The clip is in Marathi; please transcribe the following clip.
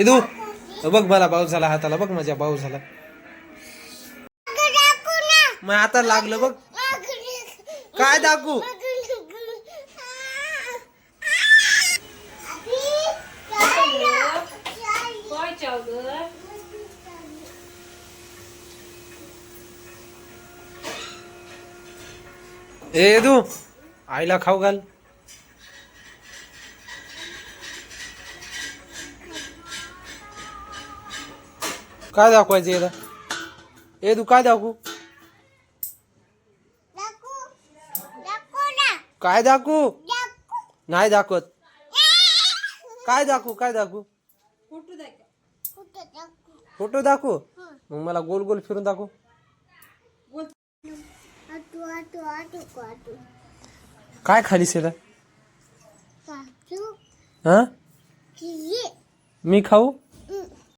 इदू बघ मला भाऊ झाला हाताला. बघ माझ्या भाऊ झाला. मग आता लागलं बघ. काय दाखवू? ए तू. आईला खाऊ घाल. काय दाखवायचं याला? ए तू काय दाखवू? काय दाखवू? नाही दाखवत. काय दाखवू? काय दाखवू? फोटो दाखव. मग मला गोल गोल फिरून दाखवू? काय खाली सेला हा? मी खाऊ?